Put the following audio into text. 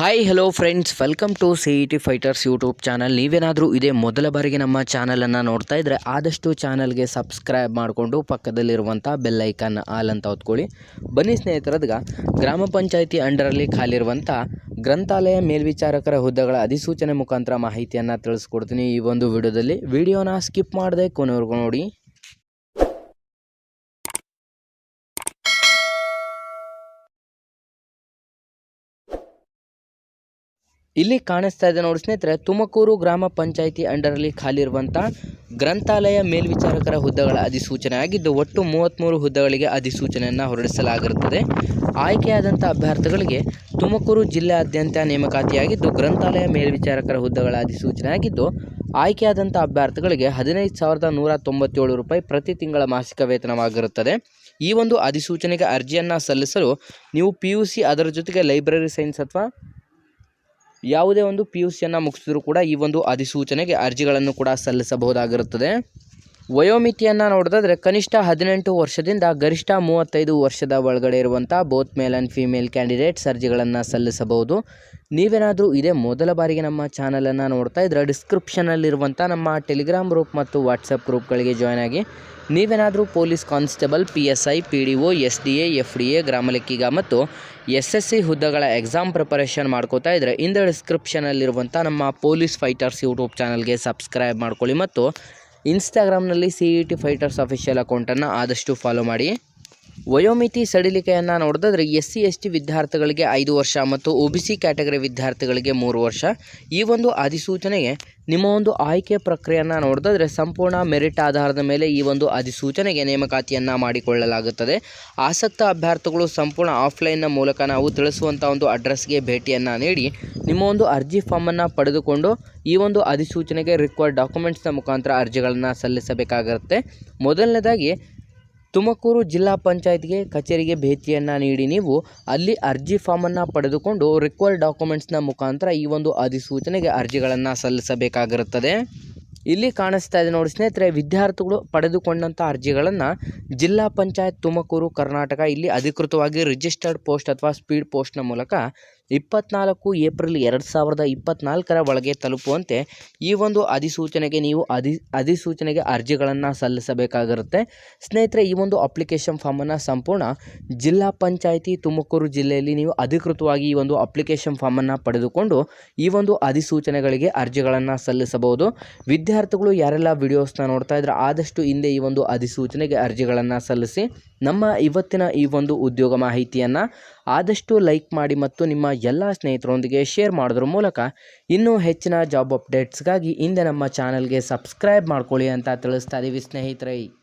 Hi hello friends welcome to C E T fighters YouTube channel ನೀವೇನಾದರೂ ಇದೇ ಮೊದಲ ಬಾರಿಗೆ ನಮ್ಮ ಚಾನಲನ್ನು ನೋಡ್ತಾ ಇದ್ದರೆ ಆದಷ್ಟು ಚಾನಲ್ಗೆ ಸಬ್ಸ್ಕ್ರೈಬ್ ಮಾಡಿಕೊಂಡು ಪಕ್ಕದಲ್ಲಿರುವಂಥ ಬೆಲ್ ಐಕಾನ್ ಆಲ್ ಅಂತ ಹೊತ್ಕೊಳ್ಳಿ. ಬನ್ನಿ ಸ್ನೇಹಿತರದ್ಗ ಗ್ರಾಮ ಪಂಚಾಯಿತಿ ಅಂಡರಲ್ಲಿ ಖಾಲಿರುವಂಥ ಗ್ರಂಥಾಲಯ ಮೇಲ್ವಿಚಾರಕರ ಹುದ್ದೆಗಳ ಅಧಿಸೂಚನೆ ಮುಖಾಂತರ ಮಾಹಿತಿಯನ್ನು ತಿಳಿಸ್ಕೊಡ್ತೀನಿ ಈ ಒಂದು ವಿಡಿಯೋದಲ್ಲಿ ವಿಡಿಯೋನ ಸ್ಕಿಪ್ ಮಾಡದೆ ಕೊನೆವರೆಗೂ ನೋಡಿ. ಇಲ್ಲಿ ಕಾಣಿಸ್ತಾ ಇದೆ ನೋಡಿ ಸ್ನೇಹಿತರೆ, ತುಮಕೂರು ಗ್ರಾಮ ಪಂಚಾಯಿತಿ ಅಂಡರಲ್ಲಿ ಖಾಲಿ ಇರುವಂಥ ಗ್ರಂಥಾಲಯ ಮೇಲ್ವಿಚಾರಕರ ಹುದ್ದೆಗಳ ಅಧಿಸೂಚನೆ ಆಗಿದ್ದು, ಒಟ್ಟು ಮೂವತ್ತ್ಮೂರು ಹುದ್ದೆಗಳಿಗೆ ಅಧಿಸೂಚನೆಯನ್ನು ಹೊರಡಿಸಲಾಗಿರುತ್ತದೆ. ಆಯ್ಕೆಯಾದಂಥ ಅಭ್ಯರ್ಥಿಗಳಿಗೆ ತುಮಕೂರು ಜಿಲ್ಲೆಯಾದ್ಯಂತ ನೇಮಕಾತಿಯಾಗಿದ್ದು, ಗ್ರಂಥಾಲಯ ಮೇಲ್ವಿಚಾರಕರ ಹುದ್ದೆಗಳ ಅಧಿಸೂಚನೆ ಆಗಿದ್ದು ಆಯ್ಕೆಯಾದಂಥ ಅಭ್ಯರ್ಥಿಗಳಿಗೆ ಹದಿನೈದು ಸಾವಿರದ ನೂರ ತೊಂಬತ್ತೇಳು ರೂಪಾಯಿ ಪ್ರತಿ ತಿಂಗಳ ಮಾಸಿಕ ವೇತನವಾಗಿರುತ್ತದೆ. ಈ ಒಂದು ಅಧಿಸೂಚನೆಗೆ ಅರ್ಜಿಯನ್ನು ಸಲ್ಲಿಸಲು ನೀವು ಪಿ ಯು ಅದರ ಜೊತೆಗೆ ಲೈಬ್ರರಿ ಸೈನ್ಸ್ ಅಥವಾ ಯಾವುದೇ ಒಂದು ಪಿ ಯು ಸಿಯನ್ನು ಮುಗಿಸಿದ್ರು ಕೂಡ ಈ ಒಂದು ಅಧಿಸೂಚನೆಗೆ ಅರ್ಜಿಗಳನ್ನು ಕೂಡ ಸಲ್ಲಿಸಬಹುದಾಗಿರುತ್ತದೆ. ವಯೋಮಿತಿಯನ್ನು ನೋಡೋದಾದರೆ ಕನಿಷ್ಠ ಹದಿನೆಂಟು ವರ್ಷದಿಂದ ಗರಿಷ್ಠ ಮೂವತ್ತೈದು ವರ್ಷದ ಒಳಗಡೆ ಇರುವಂಥ both male and female candidates ಅರ್ಜಿಗಳನ್ನು ಸಲ್ಲಿಸಬಹುದು. ನೀವೇನಾದರೂ ಇದೇ ಮೊದಲ ಬಾರಿಗೆ ನಮ್ಮ ಚಾನಲನ್ನು ನೋಡ್ತಾ ಇದ್ರೆ ಡಿಸ್ಕ್ರಿಪ್ಷನಲ್ಲಿರುವಂಥ ನಮ್ಮ ಟೆಲಿಗ್ರಾಮ್ ಗ್ರೂಪ್ ಮತ್ತು ವಾಟ್ಸಪ್ ಗ್ರೂಪ್ಗಳಿಗೆ ಜಾಯ್ನ್ ಆಗಿ. ನೀವೇನಾದರೂ police constable P S I P D O S D A F D A ಗ್ರಾಮಲೆಕ್ಕಿಗ ಮತ್ತು ಎಸ್ ಎಸ್ ಸಿ ಹುದ್ದೆಗಳ ಎಕ್ಸಾಮ್ ಪ್ರಿಪರೇಷನ್ ಮಾಡ್ಕೋತಾ ಇದ್ದರೆ ಇಂದ ಡಿಸ್ಕ್ರಿಪ್ಷನಲ್ಲಿರುವಂಥ ನಮ್ಮ ಪೊಲೀಸ್ ಫೈಟರ್ಸ್ ಯೂಟ್ಯೂಬ್ ಚಾನಲ್ಗೆ ಸಬ್ಸ್ಕ್ರೈಬ್ ಮಾಡ್ಕೊಳ್ಳಿ ಮತ್ತು ಇನ್ಸ್ಟಾಗ್ರಾಮ್ನಲ್ಲಿ C E T fighters official ಅಕೌಂಟನ್ನು ಆದಷ್ಟು ಫಾಲೋ ಮಾಡಿ. ವಯೋಮಿತಿ ಸಡಿಲಿಕೆಯನ್ನು ನೋಡಿದ್ರೆ ಎಸ್ ಸಿ ಎಸ್ ಟಿ ವಿದ್ಯಾರ್ಥಿಗಳಿಗೆ ಐದು ವರ್ಷ ಮತ್ತು ಒ ಬಿ ಸಿ ಕ್ಯಾಟಗರಿ ವಿದ್ಯಾರ್ಥಿಗಳಿಗೆ ಮೂರು ವರ್ಷ. ಈ ಒಂದು ಅಧಿಸೂಚನೆಗೆ ನಿಮ್ಮ ಒಂದು ಆಯ್ಕೆ ಪ್ರಕ್ರಿಯೆಯನ್ನು ನೋಡಿದ್ರೆ ಸಂಪೂರ್ಣ ಮೆರಿಟ್ ಆಧಾರದ ಮೇಲೆ ಈ ಒಂದು ಅಧಿಸೂಚನೆಗೆ ನೇಮಕಾತಿಯನ್ನು ಮಾಡಿಕೊಳ್ಳಲಾಗುತ್ತದೆ. ಆಸಕ್ತ ಅಭ್ಯರ್ಥಿಗಳು ಸಂಪೂರ್ಣ ಆಫ್ಲೈನ್ನ ಮೂಲಕ ನಾವು ತಿಳಿಸುವಂಥ ಒಂದು ಅಡ್ರೆಸ್ಗೆ ಭೇಟಿಯನ್ನು ನೀಡಿ ನಿಮ್ಮ ಒಂದು ಅರ್ಜಿ ಫಾರ್ಮನ್ನು ಪಡೆದುಕೊಂಡು ಈ ಒಂದು ಅಧಿಸೂಚನೆಗೆ ರಿಕ್ವೈರ್ಡ್ ಡಾಕ್ಯುಮೆಂಟ್ಸ್ನ ಮುಖಾಂತರ ಅರ್ಜಿಗಳನ್ನು ಸಲ್ಲಿಸಬೇಕಾಗಿರುತ್ತೆ ಮೊದಲನೇದಾಗಿ ತುಮಕೂರು ಜಿಲ್ಲಾ ಪಂಚಾಯತ್ಗೆ ಕಚೇರಿಗೆ ಭೇಟಿಯನ್ನು ನೀಡಿ ನೀವು ಅಲ್ಲಿ ಅರ್ಜಿ ಫಾರ್ಮನ್ನು ಪಡೆದುಕೊಂಡು ರಿಕ್ವೈರ್ಡ್ ಡಾಕ್ಯುಮೆಂಟ್ಸ್ನ ಮುಖಾಂತರ ಈ ಒಂದು ಅಧಿಸೂಚನೆಗೆ ಅರ್ಜಿಗಳನ್ನು ಸಲ್ಲಿಸಬೇಕಾಗಿರುತ್ತದೆ. ಇಲ್ಲಿ ಕಾಣಿಸ್ತಾ ಇದೆ ನೋಡಿ ಸ್ನೇಹಿತರೆ, ವಿದ್ಯಾರ್ಥಿಗಳು ಪಡೆದುಕೊಂಡಂಥ ಅರ್ಜಿಗಳನ್ನು ಜಿಲ್ಲಾ ಪಂಚಾಯತ್ ತುಮಕೂರು, ಕರ್ನಾಟಕ ಇಲ್ಲಿ ಅಧಿಕೃತವಾಗಿ ರಿಜಿಸ್ಟರ್ಡ್ ಪೋಸ್ಟ್ ಅಥವಾ ಸ್ಪೀಡ್ ಪೋಸ್ಟ್ನ ಮೂಲಕ ಇಪ್ಪತ್ನಾಲ್ಕು ಏಪ್ರಿಲ್ ಎರಡು ಸಾವಿರದ ಇಪ್ಪತ್ನಾಲ್ಕರ ಒಳಗೆ ತಲುಪುವಂತೆ ಈ ಒಂದು ಅಧಿಸೂಚನೆಗೆ ನೀವು ಅಧಿ, ಅಧಿಸೂಚನೆಗೆ ಅರ್ಜಿಗಳನ್ನು ಸಲ್ಲಿಸಬೇಕಾಗಿರುತ್ತೆ. ಸ್ನೇಹಿತರೆ, ಈ ಒಂದು ಅಪ್ಲಿಕೇಶನ್ ಫಾರ್ಮನ್ನು ಸಂಪೂರ್ಣ ಜಿಲ್ಲಾ ಪಂಚಾಯಿತಿ ತುಮಕೂರು ಜಿಲ್ಲೆಯಲ್ಲಿ ನೀವು ಅಧಿಕೃತವಾಗಿ ಈ ಒಂದು ಅಪ್ಲಿಕೇಶನ್ ಫಾರ್ಮನ್ನು ಪಡೆದುಕೊಂಡು ಈ ಒಂದು ಅಧಿಸೂಚನೆಗಳಿಗೆ ಅರ್ಜಿಗಳನ್ನು ಸಲ್ಲಿಸಬಹುದು. ವಿದ್ಯಾರ್ಥಿಗಳು ಯಾರೆಲ್ಲ ವಿಡಿಯೋಸ್ನ ನೋಡ್ತಾ ಇದ್ರೆ, ಆದಷ್ಟು ಹಿಂದೆ ಈ ಒಂದು ಅಧಿಸೂಚನೆಗೆ ಅರ್ಜಿಗಳನ್ನು ಸಲ್ಲಿಸಿ ನಮ್ಮ ಇವತ್ತಿನ ಈ ಒಂದು ಉದ್ಯೋಗ ಮಾಹಿತಿಯನ್ನು ಆದಷ್ಟು ಲೈಕ್ ಮಾಡಿ ಮತ್ತು ನಿಮ್ಮ ಎಲ್ಲ ಸ್ನೇಹಿತರೊಂದಿಗೆ ಶೇರ್ ಮಾಡೋದ್ರ ಮೂಲಕ ಇನ್ನೂ ಹೆಚ್ಚಿನ ಜಾಬ್ ಅಪ್ಡೇಟ್ಸ್ಗಾಗಿ ಹಿಂದೆ ನಮ್ಮ ಚಾನಲ್ಗೆ ಸಬ್ಸ್ಕ್ರೈಬ್ ಮಾಡ್ಕೊಳ್ಳಿ ಅಂತ ತಿಳಿಸ್ತಾ ಇದ್ದೀವಿ ಸ್ನೇಹಿತರೆ.